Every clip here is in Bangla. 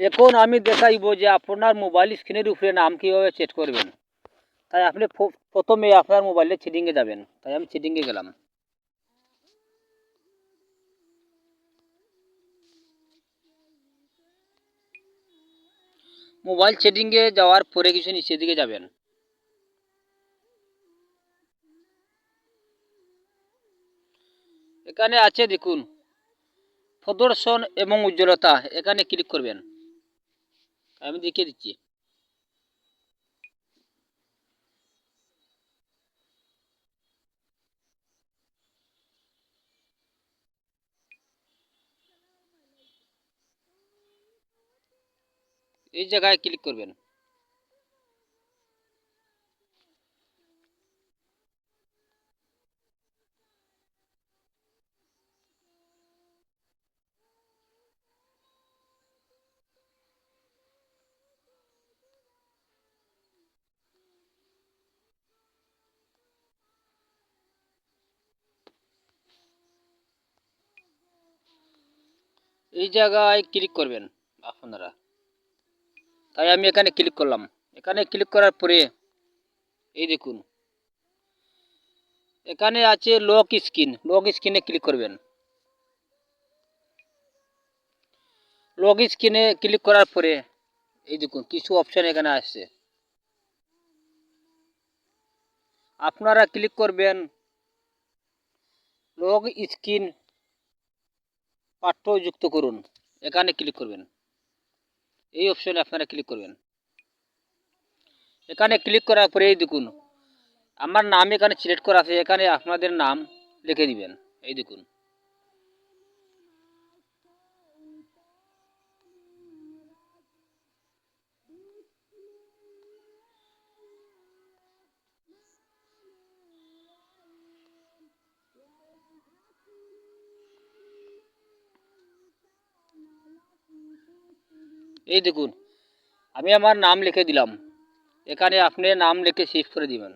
এখন আমি দেখাইব যে আপনার মোবাইল স্ক্রিনের উপরে নাম কীভাবে সেট করবেন। তাই আপনি প্রথমে আপনার মোবাইলে সেটিংয়ে যাবেন। তাই আমি সেটিংয়ে গেলাম। মোবাইল সেটিংয়ে যাওয়ার পরে কিছু নিচের দিকে যাবেন। এখানে আছে দেখুন, প্রদর্শন এবং উজ্জ্বলতা। এখানে ক্লিক করবেন। আমি দেখিয়ে দিচ্ছি। এই জায়গায় ক্লিক করবেন। এই জায়গায় ক্লিক করবেন আপনারা তাই আমি এখানে ক্লিক করলাম। এখানে ক্লিক করার পরে, এই দেখুন, এখানে আছে লক স্ক্রিন লক স্ক্রিনে ক্লিক করবেন। লক স্ক্রিনে ক্লিক করার পরে, এই দেখুন, কিছু অপশন এখানে আসছে। আপনারা ক্লিক করবেন লগ স্ক্রিন পাঠ্য যুক্ত করুন। এখানে ক্লিক করবেন। এই অপশনে আপনারা ক্লিক করবেন। এখানে ক্লিক করার পরে এই দেখুন, আমার নাম এখানে সিলেক্ট করা আছে। এখানে আপনাদের নাম লিখে দিবেন। এই দেখুন। এই দেখুন, আমি আমার নাম লিখে দিলাম। এখানে আপনি নাম লিখে সেভ করে দিবেন।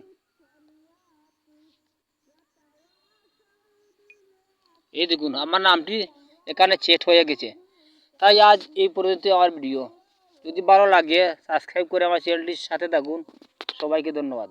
এই দেখুন, আমার নামটি এখানে চেট হয়ে গেছে। তাই আজ এই পর্যন্ত আমার ভিডিও যদি ভালো লাগে সাবস্ক্রাইব করে আমার চ্যানেলটির সাথে থাকুন। সবাইকে ধন্যবাদ।